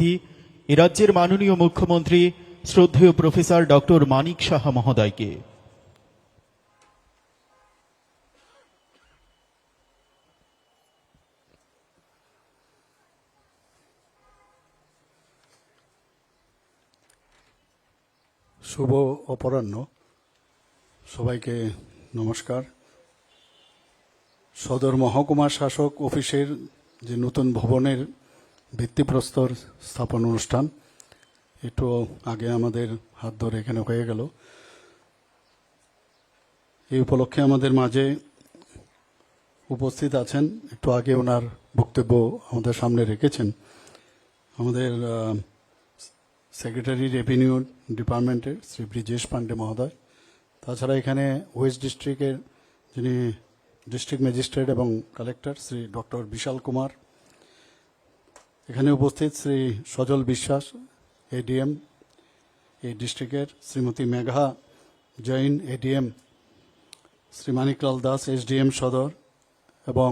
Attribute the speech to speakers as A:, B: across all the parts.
A: এ রাজ্যের মাননীয় মুখ্যমন্ত্রী, শ্রদ্ধেয় প্রফেসর ডক্টর মানিক সাহা মহোদয়কে।
B: শুভ অপরাহ্ন। সবাইকে নমস্কার। সদর মহকুমা শাসক অফিসের যে নতুন ভবনের ভিত্তিপ্রস্তর স্থাপন অনুষ্ঠান। একটু আগে আমাদের হাত ধরে এখানে হয়ে গেল। এই উপলক্ষে আমাদের মাঝে উপস্থিত আছেন, একটু আগে ওনার বক্তব্য আমাদের সামনে রেখেছেন। আমাদের সেক্রেটারি রেভিনিউ ডিপার্টমেন্টের শ্রী ব্রিজেশ পান্ডে মহোদয়। তাছাড়া এখানে ওয়েস্ট ডিস্ট্রিক্টের যিনি ডিস্ট্রিক্ট ম্যাজিস্ট্রেট এবং কালেক্টর শ্রী ডক্টর বিশাল কুমার এখানে উপস্থিত শ্রী সজল বিশ্বাস এডিএম এই ডিস্ট্রিক্টের শ্রীমতী মেঘা জৈন এডিএম শ্রী মানিকলাল দাস এসডিএম সদর, এবং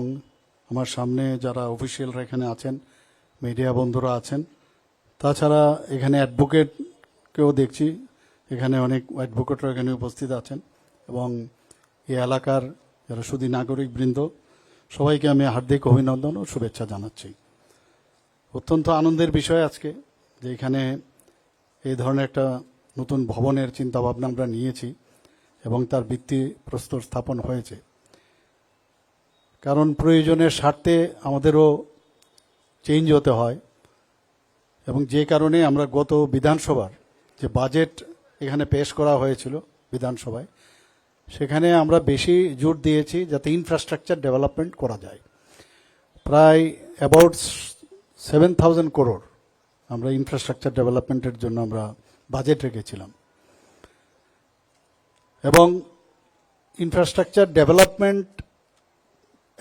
B: আমার সামনে যারা অফিসিয়ালরা এখানে আছেন, মিডিয়া বন্ধুরা আছেন, তাছাড়া এখানে অ্যাডভোকেটকেও দেখছি, এখানে অনেক অ্যাডভোকেটরা এখানে উপস্থিত আছেন, এবং এই এলাকার যারা শুধু নাগরিক বৃন্দ সবাইকে আমি হার্দিক অভিনন্দন ও শুভেচ্ছা জানাচ্ছি। অত্যন্ত আনন্দের বিষয় আজকে, যে এখানে এই ধরনের একটা নতুন ভবনের চিন্তা ভাবনা আমরা নিয়েছি এবং তার ভিত্তি প্রস্তর স্থাপন হয়েছে। কারণ প্রয়োজনের স্বার্থে আমাদেরও চেঞ্জ হতে হয় এবং যে কারণে আমরা গত বিধানসভার যে বাজেট এখানে পেশ করা হয়েছিল বিধানসভায়, সেখানে আমরা বেশি জোর দিয়েছি যাতে ইনফ্রাস্ট্রাকচার ডেভেলপমেন্ট করা যায়। প্রায় অ্যাবাউট সেভেন থাউজেন্ড করোড় আমরা ইনফ্রাস্ট্রাকচার ডেভেলপমেন্টের জন্য আমরা বাজেট রেখেছিলাম। এবং ইনফ্রাস্ট্রাকচার ডেভেলপমেন্ট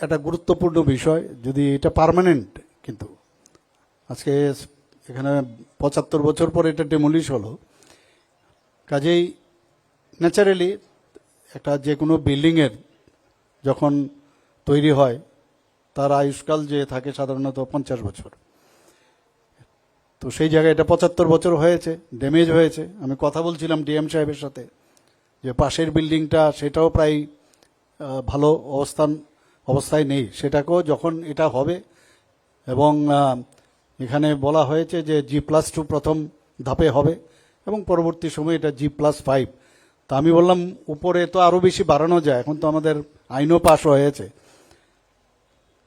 B: একটা গুরুত্বপূর্ণ বিষয়, যদি এটা পার্মানেন্ট কিন্তু। আজকে এখানে পঁচাত্তর বছর পর এটা ডেমোলিশ হলো। কাজেই ন্যাচারালি একটা যে কোনো বিল্ডিংয়ের যখন তৈরি হয়, তার আয়ুষ্কাল যে থাকে সাধারণত পঞ্চাশ বছর। তো সেই জায়গায় এটা পঁচাত্তর বছর হয়েছে ড্যামেজ হয়েছে। আমি কথা বলছিলাম ডিএম সাহেবের সাথে যে পাশের বিল্ডিংটা সেটাও প্রায় ভালো অবস্থান, অবস্থায় নেই। সেটাকেও যখন এটা হবে এবং এখানে বলা হয়েছে যে জি প্লাস টু প্রথম ধাপে হবে এবং পরবর্তী সময়ে এটা জি প্লাস ফাইভ তা আমি বললাম, উপরে তো আরও বেশি বাড়ানো যায়, এখন তো আমাদের আইনও পাশ হয়েছে।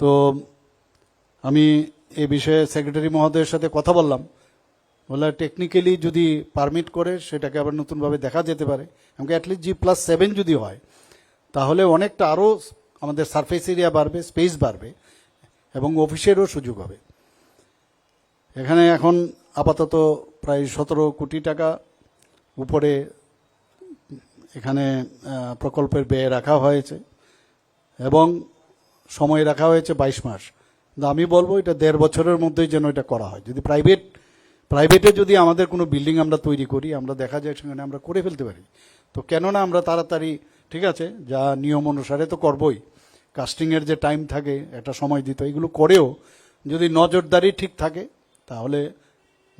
B: তো আমি এ বিষয়ে সেক্রেটারি মহোদয়ের সাথে কথা বললাম। বললে টেকনিক্যালি যদি পারমিট করে, সেটাকে আবার নতুনভাবে দেখা যেতে পারে। এমনকি অ্যাটলিস্ট জি প্লাস সেভেন যদি হয়, তাহলে অনেকটা আরও আমাদের সারফেস এরিয়া বাড়বে স্পেস বাড়বে, এবং অফিসেরও সুযোগ হবে। এখানে এখন আপাতত প্রায় সতেরো কোটি টাকা উপরে এখানে প্রকল্পের ব্যয় রাখা হয়েছে, এবং সময় রাখা হয়েছে বাইশ মাস। আমি বলব এটা দেড় বছরের মধ্যেই যেন এটা করা হয়। যদি প্রাইভেট প্রাইভেটে যদি আমাদের কোনো বিল্ডিং আমরা তৈরি করি, আমরা দেখা যায় সেখানে আমরা করে ফেলতে পারি। তো কেননা আমরা তাড়াতাড়ি, ঠিক আছে, যা নিয়ম অনুসারে তো করবই। কাস্টিংয়ের যে টাইম থাকে, একটা সময় দিতে এগুলো করেও যদি নজরদারি ঠিক থাকে, তাহলে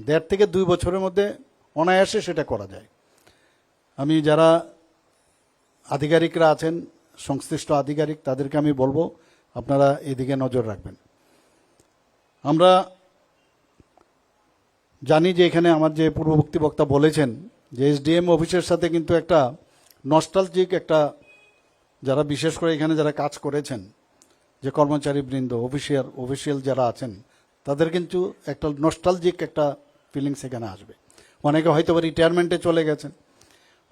B: দেড় থেকে দুই বছরের মধ্যে অনায়াসে সেটা করা যায়। আমি যারা আধিকারিকরা আছেন, সংশ্লিষ্ট আধিকারিক, তাদেরকে আমি বলব, আপনারা এদিকে নজর রাখবেন। আমরা জানি যে এখানে আমার যে পূর্ববর্তী বক্তা বলেছেন যে এসডিএম অফিসের সাথে কিন্তু একটা নস্টালজিক একটা যারা বিশেষ করে এখানে যারা কাজ করেছেন, যে কর্মচারী বৃন্দ অফিসিয়াল অফিসিয়াল যারা আছেন, তাদের কিন্তু একটা নস্টালজিক একটা ফিলিংস এখানে আসবে। অনেকে হয়তো বা রিটায়ারমেন্টে চলে গেছেন,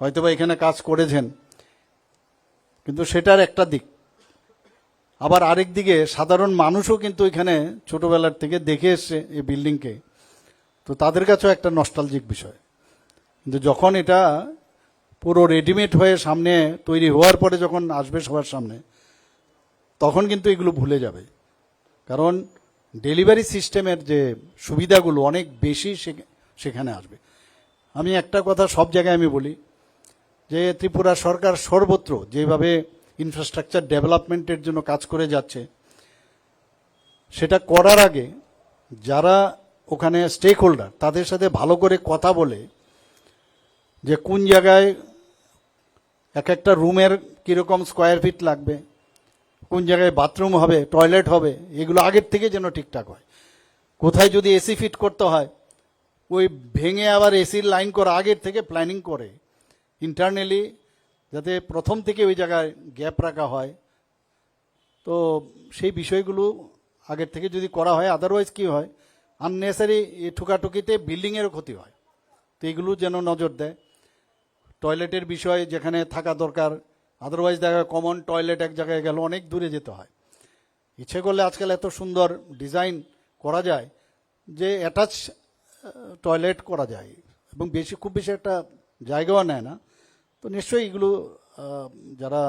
B: হয়তো বা এখানে কাজ করেছেন, কিন্তু সেটার একটা দিক। আবার আরেক দিকে সাধারণ মানুষও কিন্তু এখানে ছোটবেলার থেকে দেখে এসছে এই বিল্ডিংকে। তো তাদের কাছেও একটা নস্টালজিক বিষয়। কিন্তু যখন এটা পুরো রেডিমেড হয়ে সামনে তৈরি হওয়ার পরে যখন আসবে সবার সামনে, তখন কিন্তু এগুলো ভুলে যাবে। কারণ ডেলিভারি সিস্টেমের যে সুবিধাগুলো অনেক বেশি সেখানে আসবে। আমি একটা কথা সব জায়গায় আমি বলি যে ত্রিপুরা সরকার সর্বত্র যেভাবে ইনফ্রাস্ট্রাকচার ডেভেলপমেন্টের জন্য কাজ করে যাচ্ছে, সেটা করার আগে যারা ওখানে স্টেক হোল্ডার তাদের সাথে ভালো করে কথা বলে যে কোন জায়গায় এক একটা রুমের কীরকম স্কোয়ার ফিট লাগবে, কোন জায়গায় বাথরুম হবে টয়লেট হবে, এগুলো আগের থেকে যেন ঠিকঠাক হয়। কোথায় যদি এসি ফিট করতে হয়, ওই ভেঙে আবার এসির লাইন করা আগের থেকে প্ল্যানিং করে ইন্টারনালি যাতে প্রথম থেকে ওই জায়গায় গ্যাপ রাখা হয়। তো সেই বিষয়গুলো আগের থেকে যদি করা হয় আদারওয়াইজ কি হয়? আননেসারি ঠুকাঠুকিতে বিল্ডিংয়েরও ক্ষতি হয়। তো এগুলো যেন নজর দেয়। টয়লেটের বিষয় যেখানে থাকা দরকার আদারওয়াইজ দেখা কমন টয়লেট এক জায়গায় গেল অনেক দূরে যেতে হয়। ইচ্ছে করলে আজকাল এত সুন্দর ডিজাইন করা যায় যে অ্যাটাচ টয়লেট করা যায় এবং বেশি, খুব বেশি একটা জায়গাও নেয় না। তো নিশ্চয়ই এগুলো যারা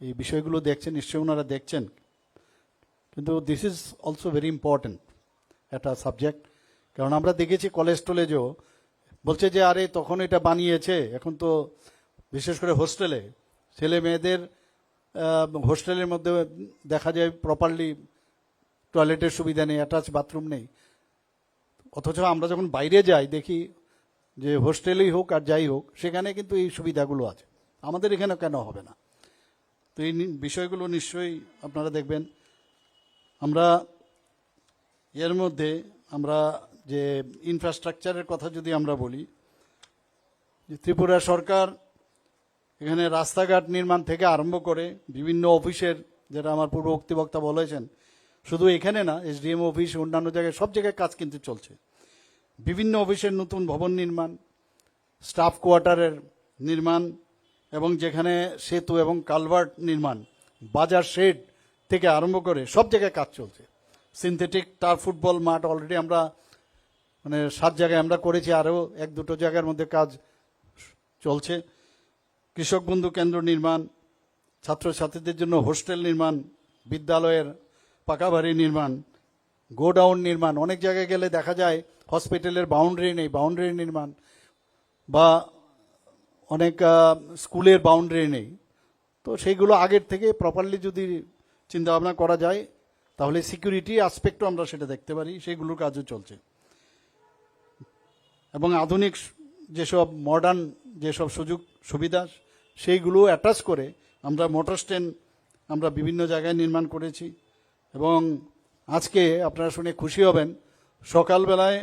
B: এই বিষয়গুলো দেখছেন, নিশ্চয়ই ওনারা দেখছেন। কিন্তু this is also very important একটা সাবজেক্ট কারণ আমরা দেখেছি কলেজ টলেজেও বলছে যে, আরে, তখন এটা বানিয়েছে, এখন তো বিশেষ করে হোস্টেলে ছেলে মেয়েদের হোস্টেলের মধ্যে দেখা যায় প্রপারলি টয়লেটের সুবিধা নেই অ্যাটাচ বাথরুম নেই। অথচ আমরা যখন বাইরে যাই, দেখি যে হোস্টেলেই হোক আর যাই হোক, সেখানে কিন্তু এই সুবিধাগুলো আছে। আমাদের এখানে কেন হবে না? তো এই বিষয়গুলো নিশ্চয়ই আপনারা দেখবেন। আমরা এর মধ্যে আমরা যে ইনফ্রাস্ট্রাকচারের কথা যদি আমরা বলি, যে ত্রিপুরা সরকার এখানে রাস্তাঘাট নির্মাণ থেকে আরম্ভ করে বিভিন্ন অফিসের, যেটা আমার পূর্ব বক্তা বলেছেন, শুধু এখানে না, এসডিএম অফিস, অন্যান্য জায়গায় সব জায়গায় কাজ কিন্তু চলছে। বিভিন্ন অফিসের নতুন ভবন নির্মাণ, স্টাফ কোয়ার্টারের নির্মাণ, এবং যেখানে সেতু এবং কালভার্ট নির্মাণ, বাজার শেড থেকে আরম্ভ করে সব জায়গায় কাজ চলছে। সিনথেটিক টার ফুটবল মাঠ অলরেডি আমরা মানে সাত জায়গায় আমরা করেছি, আরও এক দুটো জায়গার মধ্যে কাজ চলছে। কৃষক বন্ধু কেন্দ্র নির্মাণ, ছাত্রছাত্রীদের জন্য হোস্টেল নির্মাণ, বিদ্যালয়ের পাকা বাড়ি নির্মাণ, গোডাউন নির্মাণ, অনেক জায়গায় গেলে দেখা যায় হসপিটালের বাউন্ডারি নেই বাউন্ডারি নির্মাণ বা অনেক স্কুলের বাউন্ডারি নেই। তো সেইগুলো আগের থেকে প্রপারলি যদি চিন্তা ভাবনা করা যায়, তাহলে সিকিউরিটি আসপেক্টও আমরা সেটা দেখতে পারি, সেগুলোর কাজও চলছে। এবং আধুনিক যেসব মডার্ন যেসব সুযোগ, সুবিধা, সেইগুলো অ্যাটাচ করে আমরা মোটর স্ট্যান্ড আমরা বিভিন্ন জায়গায় নির্মাণ করেছি। এবং আজকে আপনারা শুনে খুশি হবেন, সকালবেলায়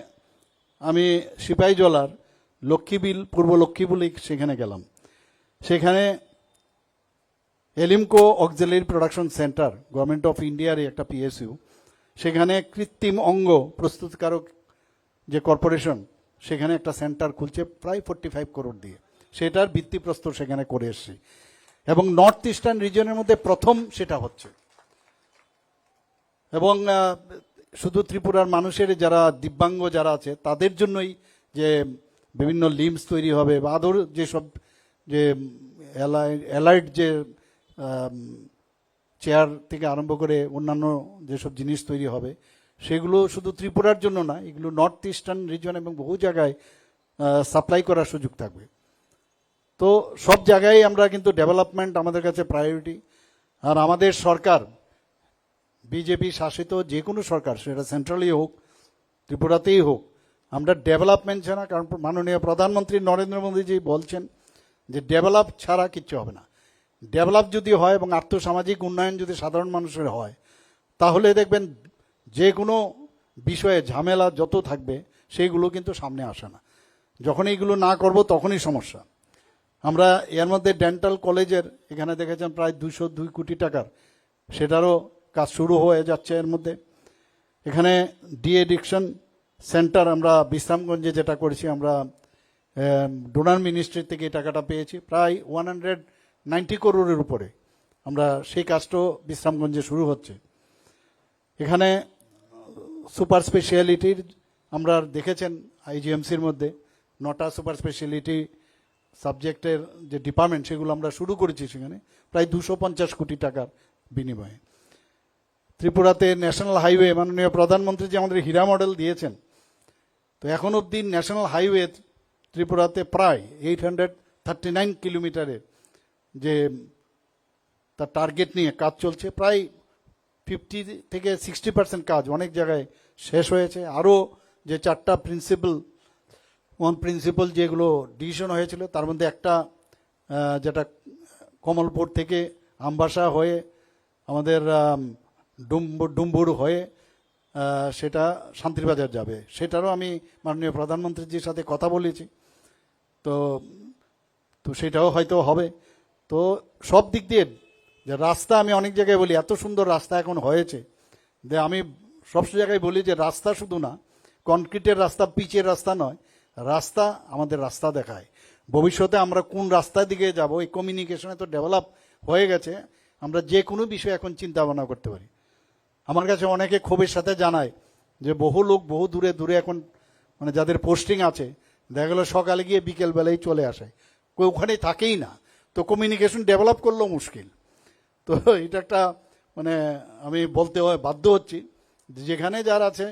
B: আমি সিপাহীজলার লক্ষ্মীবিল, পূর্ব লক্ষ্মীবিল সেখানে গেলাম। সেখানে ALIMCO auxiliary production centre government of ইন্ডিয়ার একটা পিএসইউ সেখানে কৃত্রিম অঙ্গ প্রস্তুতকারক যে কর্পোরেশন, সেখানে একটা সেন্টার খুলছে প্রায় ফোর্টি ফাইভ করোড় দিয়ে। সেটার ভিত্তিপ্রস্তর সেখানে করে এসছি। এবং নর্থ ইস্টার্ন রিজনের মধ্যে প্রথম সেটা হচ্ছে। এবং শুধু ত্রিপুরার মানুষের যারা দিব্যাঙ্গ যারা আছে, তাদের জন্যই যে বিভিন্ন লিমস তৈরি হবে বা আদর যেসব যে অ্যালাইড যে চেয়ার থেকে আরম্ভ করে অন্যান্য যেসব জিনিস তৈরি হবে, সেগুলো শুধু ত্রিপুরার জন্য না, এগুলো নর্থ ইস্টার্ন রিজন এবং বহু জায়গায় সাপ্লাই করার সুযোগ থাকবে। তো সব জায়গায় আমরা কিন্তু ডেভেলপমেন্ট আমাদের কাছে প্রায়োরিটি আর আমাদের সরকার বিজেপি শাসিত যে কোনো সরকার, সেটা সেন্ট্রালই হোক, ত্রিপুরাতেই হোক, আমরা ডেভেলপমেন্ট ছাড়া, কারণ মাননীয় প্রধানমন্ত্রী নরেন্দ্র মোদীজি বলছেন যে ডেভেলপ ছাড়া কিচ্ছু হবে না। ডেভেলপ যদি হয় এবং আর্থসামাজিক উন্নয়ন যদি সাধারণ মানুষের হয়, তাহলে দেখবেন যে কোনো বিষয়ে ঝামেলা যত থাকবে, সেইগুলো কিন্তু সামনে আসে না। যখন এইগুলো না করব, তখনই সমস্যা। আমরা এর মধ্যে ডেন্টাল কলেজের এখানে দেখেছেন প্রায় দুশো দুই কোটি টাকার, সেটারও কাজ শুরু হয়ে যাচ্ছে এর মধ্যে। এখানে ডি এডিকশন সেন্টার আমরা বিশ্রামগঞ্জে যেটা করেছি, আমরা ডোনার মিনিস্ট্রি থেকে এই টাকাটা পেয়েছি। প্রায় ওয়ান হান্ড্রেড নাইনটি করোড়ের উপরে আমরা সেই কাজটাও বিশ্রামগঞ্জে শুরু হচ্ছে। এখানে সুপার স্পেশালিটির আমরা দেখেছেন আইজিএমসির মধ্যে, নটা সুপার স্পেশালিটি সাবজেক্টের যে ডিপার্টমেন্ট, সেগুলো আমরা শুরু করেছি সেখানে। প্রায় দুশো পঞ্চাশ কোটি টাকার বিনিময়ে। ত্রিপুরাতে ন্যাশনাল হাইওয়ে মাননীয় প্রধানমন্ত্রী যে আমাদের হীরা মডেল দিয়েছেন, তো এখন অবধি ন্যাশনাল হাইওয়ে ত্রিপুরাতে প্রায় এইট হান্ড্রেড থার্টি নাইন কিলোমিটারের যে তার টার্গেট নিয়ে কাজ চলছে, প্রায় ফিফটি থেকে সিক্সটি পার্সেন্ট কাজ অনেক জায়গায় শেষ হয়েছে। আরও যে চারটা প্রিন্সিপাল ওয়ান প্রিন্সিপাল যেগুলো ডিসিশন হয়েছিল, তার মধ্যে একটা যেটা কমলপুর থেকে আমবাসা হয়ে আমাদের আম, ডুম্বু- ডুম্বুর হয়ে সেটা শান্তিরবাজার যাবে। সেটারও আমি মাননীয় প্রধানমন্ত্রীজির সাথে কথা বলেছি। তো তো সেটাও হয়তো হবে। তো সব দিক দিয়ে যে রাস্তা আমি অনেক জায়গায় বলি এত সুন্দর রাস্তা এখন হয়েছে যে আমি সব জায়গায় বলি যে রাস্তা শুধু না কনক্রিটের রাস্তা পিচের রাস্তা নয় রাস্তা আমাদের রাস্তা দেখায়। ভবিষ্যতে আমরা কোন রাস্তার দিকে যাব এই কমিউনিকেশনে তো ডেভেলপ হয়ে গেছে আমরা যে কোনো বিষয়ে এখন চিন্তা ভাবনা করতে পারি। আমার কাছে অনেকে ক্ষোভের সাথে জানায় যে বহু লোক বহু দূরে দূরে এখন মানে যাদের পোস্টিং আছে, দেখা গেলো সকালে গিয়ে বিকেল বেলায় চলে আসে। কেউ ওখানে থাকেই না। তো কমিউনিকেশন ডেভেলপ করলেও মুশকিল। তো এটা একটা মানে আমি বলতে হয়, বাধ্য হচ্ছি যেখানে যার আছে,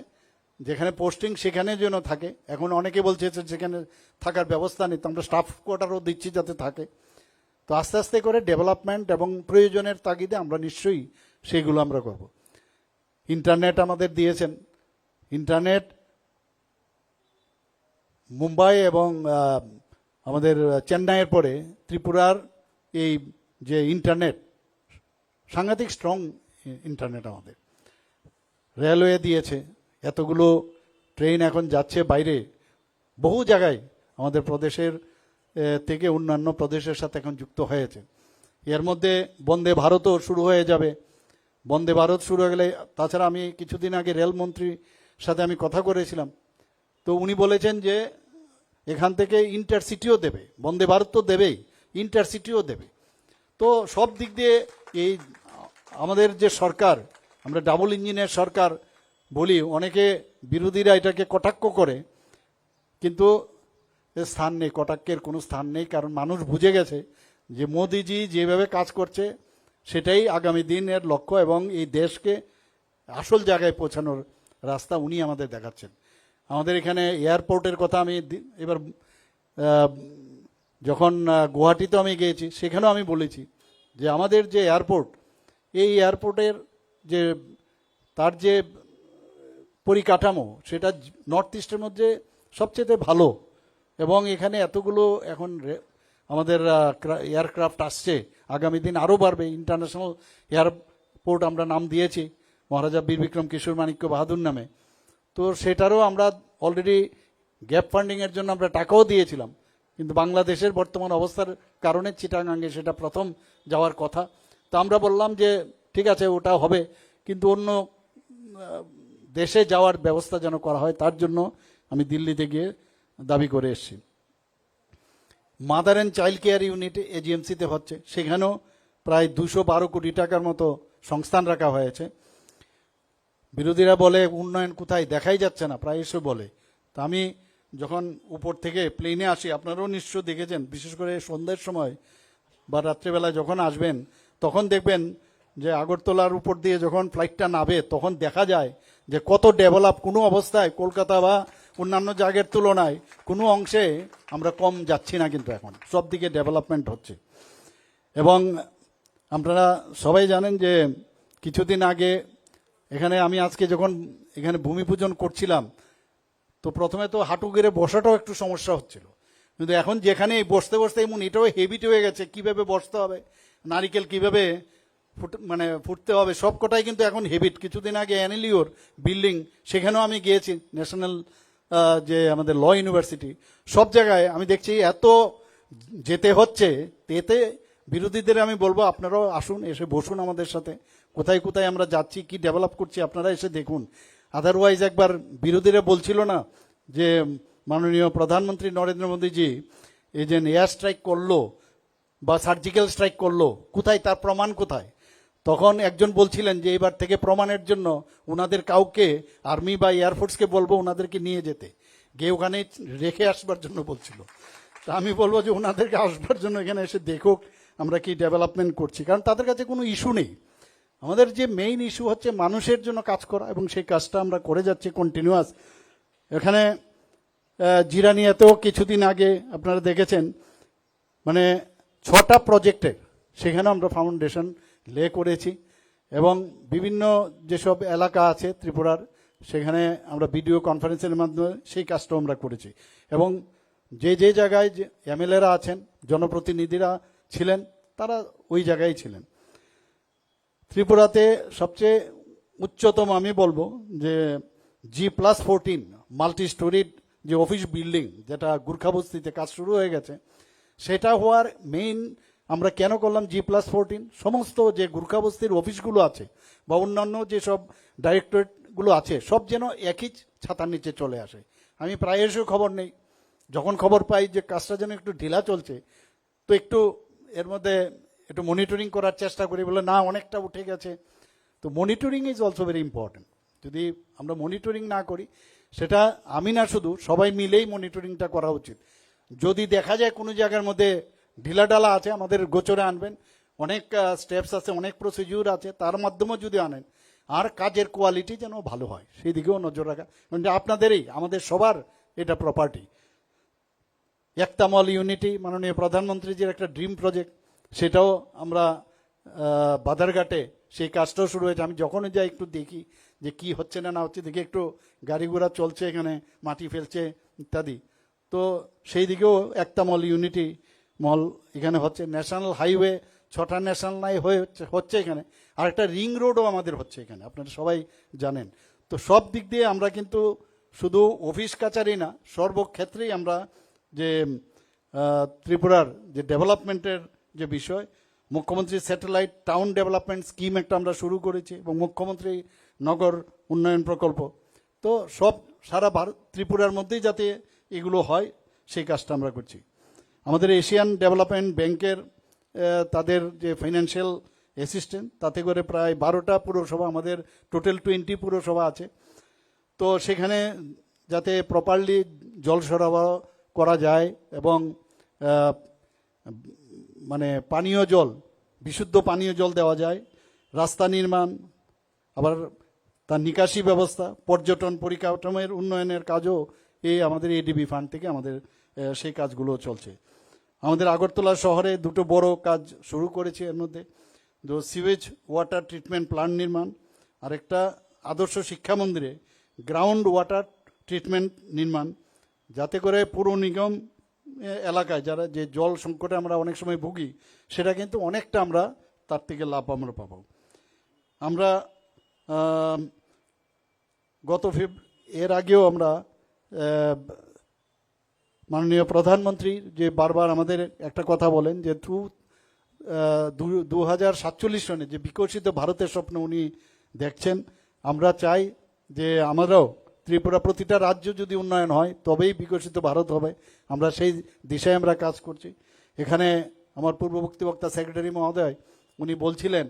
B: যেখানে পোস্টিং সেখানে যেন থাকে। এখন অনেকে বলছে যে সেখানে থাকার ব্যবস্থা নেই, তো আমরা স্টাফ কোয়ার্টারও দিচ্ছি যাতে থাকে। তো আস্তে আস্তে করে ডেভেলপমেন্ট এবং প্রয়োজনের তাগিদে আমরা নিশ্চয়ই সেগুলো আমরা করব। ইন্টারনেট আমাদের দিয়েছেন। ইন্টারনেট মুম্বাই এবং আমাদের চেন্নাইয়ের পরে ত্রিপুরার এই যে ইন্টারনেট, সাংঘাতিক স্ট্রং ইন্টারনেট আমাদের। রেলওয়ে দিয়েছে, এতগুলো ট্রেন এখন যাচ্ছে বাইরে। বহু জায়গায় আমাদের প্রদেশের থেকে অন্যান্য প্রদেশের সাথে এখন যুক্ত হয়েছে। এর মধ্যে বন্দে ভারতও শুরু হয়ে যাবে। বন্দে ভারত শুরু হয়ে গেলে, তাছাড়া আমি কিছুদিন আগে রেলমন্ত্রীর সাথে আমি কথা করেছিলাম। তো উনি বলেছেন যে, এখান থেকে ইন্টারসিটিও দেবে, বন্দে ভারত তো দেবেই, ইন্টারসিটিও দেবে। তো সব দিক দিয়ে এই আমাদের যে সরকার, আমরা ডাবল ইঞ্জিনের সরকার বলি, অনেকে বিরোধীরা এটাকে কটাক্ষ করে, কিন্তু স্থান নেই কটাক্ষের কোনো স্থান নেই, কারণ মানুষ বুঝে গেছে যে মোদিজি যেভাবে কাজ করছে সেটাই আগামী দিনের লক্ষ্য এবং এই দেশকে আসল জায়গায় পৌঁছানোর রাস্তা উনি আমাদের দেখাচ্ছেন। আমাদের এখানে এয়ারপোর্টের কথা আমি এবার যখন গুয়াহাটিতে আমি গিয়েছি, সেখানেও আমি বলেছি যে আমাদের যে এয়ারপোর্ট, এই এয়ারপোর্টের যে, তার যে পরিকাঠামো, সেটা নর্থ ইস্টের মধ্যে সবচেয়ে ভালো এবং এখানে এতগুলো এখন আমাদের এয়ারক্রাফট আসছে। আগামী দিন আরও বাড়বে। ইন্টারন্যাশনাল এয়ারপোর্ট আমরা নাম দিয়েছি, মহারাজা বীর বিক্রম কিশোর মাণিক্য বাহাদুর নামে। তো সেটারও আমরা অলরেডি গ্যাপ ফান্ডিংয়ের জন্য আমরা টাকাও দিয়েছিলাম। কিন্তু বাংলাদেশের বর্তমান অবস্থার কারণে চিটাগাঙ্গে সেটা প্রথম যাওয়ার কথা। তো আমরা বললাম যে, ঠিক আছে, ওটা হবে। কিন্তু অন্য দেশে যাওয়ার ব্যবস্থা যেন করা হয়, তার জন্য আমি দিল্লিতে গিয়ে দাবি করে এসেছি। Mother and child care unit এজিএমসিতে হচ্ছে। সেখানেও প্রায় দুশো বারো কোটি টাকার মতো সংস্থান রাখা হয়েছে। বিরোধীরা বলে, উন্নয়ন কোথায় দেখাই যাচ্ছে না প্রায় এসে বলে। তা আমি যখন উপর থেকে প্লেনে আসি, আপনারাও নিশ্চয় দেখেছেন, বিশেষ করে সন্ধ্যের সময় বা রাত্রেবেলা যখন আসবেন, তখন দেখবেন যে আগরতলার উপর দিয়ে যখন ফ্লাইটটা নাবে তখন দেখা যায় যে কত ডেভেলপ কোনো অবস্থায় কলকাতা বা অন্যান্য জায়গার তুলনায় কোনো অংশে আমরা কম যাচ্ছি না কিন্তু এখন। সব দিকে ডেভেলপমেন্ট হচ্ছে। এবং আপনারা সবাই জানেন যে কিছুদিন আগে এখানে আমি আজকে যখন এখানে ভূমি পূজন করছিলাম, তো প্রথমে তো হাঁটু গেড়ে বসাটাও একটু সমস্যা হচ্ছিল। কিন্তু এখন যেখানে বসতে বসতে এমন এটাও হেবিট হয়ে গেছে, কীভাবে বসতে হবে, নারিকেল কীভাবে ফুট মানে ফুটতে হবে সব কটাই কিন্তু এখন হেবিট কিছুদিন আগে অ্যানিলিওর বিল্ডিং সেখানেও আমি গিয়েছি ন্যাশনাল যে আমাদের ল ইউনিভার্সিটি, সব জায়গায় আমি দেখছি এত যেতে হচ্ছে এতে বিরোধীদের আমি বলব আপনারাও আসুন, এসে বসুন আমাদের সাথে। কোথায় কোথায় আমরা যাচ্ছি, কি ডেভেলপ করছি, আপনারা এসে দেখুন। আদারওয়াইজ একবার বিরোধীরা বলছিল না যে, মাননীয় প্রধানমন্ত্রী নরেন্দ্র মোদীজি, এই যে এয়ার স্ট্রাইক করল বা সার্জিক্যাল স্ট্রাইক করল, কোথায় তার প্রমাণ কোথায়? তখন একজন বলছিলেন যে এবার থেকে প্রমাণের জন্য ওনাদের কাউকে আর্মি বা এয়ারফোর্সকে বলব ওনাদেরকে নিয়ে যেতে। গিয়ে ওখানে রেখে আসবার জন্য বলছিল। তা আমি বলব যে ওনাদেরকে আসবার জন্য এখানে এসে দেখুক আমরা কি ডেভেলপমেন্ট করছি। কারণ তাদের কাছে কোনো ইস্যু নেই। আমাদের যে মেইন ইস্যু হচ্ছে মানুষের জন্য কাজ করা এবং সেই কাজটা আমরা করে যাচ্ছি কন্টিনিউয়াস এখানে জিরানিয়াতেও কিছুদিন আগে আপনারা দেখেছেন মানে ছটা প্রজেক্টের সেখানে আমরা ফাউন্ডেশন লে করেছি এবং বিভিন্ন যেসব এলাকা আছে ত্রিপুরার, সেখানে আমরা ভিডিও কনফারেন্সের মাধ্যমে সেই কাজটাও আমরা করেছি। এবং যে যে জায়গায় যে এমএলএরা আছেন, জনপ্রতিনিধিরা ছিলেন, তারা ওই জায়গায় ছিলেন। ত্রিপুরাতে সবচেয়ে উচ্চতম আমি বলব যে G plus fourteen multi storeyed যে অফিস বিল্ডিং, যেটা গুর্খাবস্তিতে কাজ শুরু হয়ে গেছে, সেটা হওয়ার মেইন আমরা কেন করলাম জি প্লাস ফোরটিন সমস্ত যে গুর্খাবস্তির অফিসগুলো আছে বা অন্যান্য যেসব ডাইরেক্টরেটগুলো আছে, সব যেন একই ছাতার নিচে চলে আসে। আমি প্রায়শই খবর নেই। যখন খবর পাই যে কাজটা যেন একটু ঢিলা চলছে, তো একটু এর মধ্যে একটু মনিটরিং করার চেষ্টা করি, বলে না, অনেকটা উঠে গেছে। তো monitoring is also very important যদি আমরা মনিটরিং না করি, সেটা আমি না শুধু, সবাই মিলেই মনিটরিংটা করা উচিত। যদি দেখা যায় কোনো জায়গার মধ্যে ঢিলাঢালা আছে আমাদের গোচরে আনবেন। অনেক স্টেপস আছে অনেক প্রসিডিউর আছে তার মাধ্যমেও যদি আনেন আর কাজের কোয়ালিটি যেন ভালো হয় সেই দিকেও নজর রাখা। যে আপনাদেরই আমাদের সবার এটা প্রপার্টি একতামল ইউনিটি মাননীয় প্রধানমন্ত্রীজির একটা ড্রিম প্রজেক্ট সেটাও আমরা আহ, বাধারঘাটে সেই কাজটাও শুরু হয়েছে। আমি যখনই যাই একটু দেখি যে কি হচ্ছে না না হচ্ছে দেখি একটু গাড়ি ঘোড়া চলছে এখানে মাটি ফেলছে ইত্যাদি। তো সেই দিকেও একতামল ইউনিটি মল এখানে হচ্ছে ন্যাশনাল হাইওয়ে, ছটা ন্যাশনাল নাই হয়ে হচ্ছে হচ্ছে এখানে। আর একটা রিং রোডও আমাদের হচ্ছে এখানে, আপনারা সবাই জানেন। তো সব দিক দিয়ে আমরা কিন্তু শুধু অফিস কাচারি না, সর্বক্ষেত্রেই আমরা যে ত্রিপুরার যে ডেভেলপমেন্টের যে বিষয়, মুখ্যমন্ত্রী স্যাটেলাইট টাউন ডেভেলপমেন্ট স্কিম একটা আমরা শুরু করেছি, এবং মুখ্যমন্ত্রী নগর উন্নয়ন প্রকল্প। তো সব সারা ভারত ত্রিপুরার মধ্যেই যাতে এগুলো হয়, সেই কাজটা আমরা করছি। আমাদের এশিয়ান ডেভেলপমেন্ট ব্যাংকের তাদের যে ফাইন্যান্সিয়াল অ্যাসিস্ট্যান্ট তাতে করে প্রায় বারোটা পুরসভা আমাদের টোটাল টোয়েন্টি পুরসভা আছে। তো সেখানে যাতে প্রপারলি জল সরবরাহ করা যায় এবং মানে পানীয় জল, বিশুদ্ধ পানীয় জল দেওয়া যায়, রাস্তা নির্মাণ, আবার তার নিকাশি ব্যবস্থা, পর্যটন পরিকাঠামোর উন্নয়নের কাজও এই আমাদের এডিবি ফান্ড থেকে আমাদের সেই কাজগুলো চলছে। আমাদের আগরতলা শহরে দুটো বড় কাজ শুরু করেছে এর মধ্যে। তো সিওয়েজ ওয়াটার ট্রিটমেন্ট প্ল্যান্ট নির্মাণ আর একটা আদর্শ শিক্ষা মন্দিরে গ্রাউন্ড ওয়াটার ট্রিটমেন্ট নির্মাণ, যাতে করে পুরো নিগম এলাকায় যারা যে জল সংকটে আমরা অনেক সময় ভুগি, সেটা কিন্তু অনেকটা আমরা তার থেকে লাভ আমরা পাবো। আমরা গত ফেব, এর আগেও আমরা মাননীয় প্রধানমন্ত্রী যে বারবার আমাদের একটা কথা বলেন যে দু হাজার সাতচল্লিশ সনে যে বিকশিত ভারতের স্বপ্ন উনি দেখছেন, আমরা চাই যে আমরাও ত্রিপুরা প্রতিটা রাজ্য যদি উন্নয়ন হয়, তবেই বিকশিত ভারত হবে। আমরা সেই দিশায় আমরা কাজ করছি। এখানে আমার পূর্ববর্তী বক্তা সেক্রেটারি মহোদয়, উনি বলছিলেন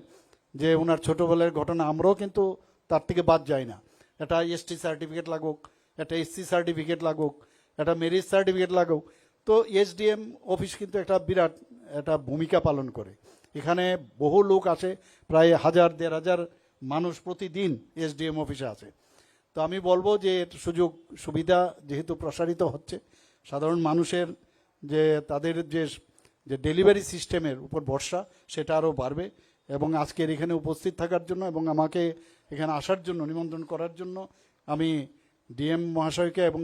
B: যে ওনার ছোটবেলার ঘটনা, আমরাও কিন্তু তার থেকে বাদ যাই না। একটা এসটি সার্টিফিকেট লাগুক, একটা এসসি সার্টিফিকেট লাগুক একটা মেরিজ সার্টিফিকেট লাগুক তো এসডিএম অফিস কিন্তু একটা বিরাট, একটা ভূমিকা পালন করে। এখানে বহু লোক আছে, প্রায় হাজার, দেড় হাজার মানুষ প্রতিদিন এসডিএম অফিসে আছে। তো আমি বলব যে এর সুযোগ, সুবিধা যেহেতু প্রসারিত হচ্ছে, সাধারণ মানুষের যে তাদের যে যে ডেলিভারি সিস্টেমের উপর ভরসা, সেটা আরও বাড়বে এবং আজকের এখানে উপস্থিত থাকার জন্য এবং আমাকে এখানে আসার জন্য, নিমন্ত্রণ করার জন্য আমি ডিএম মহাশয়কে এবং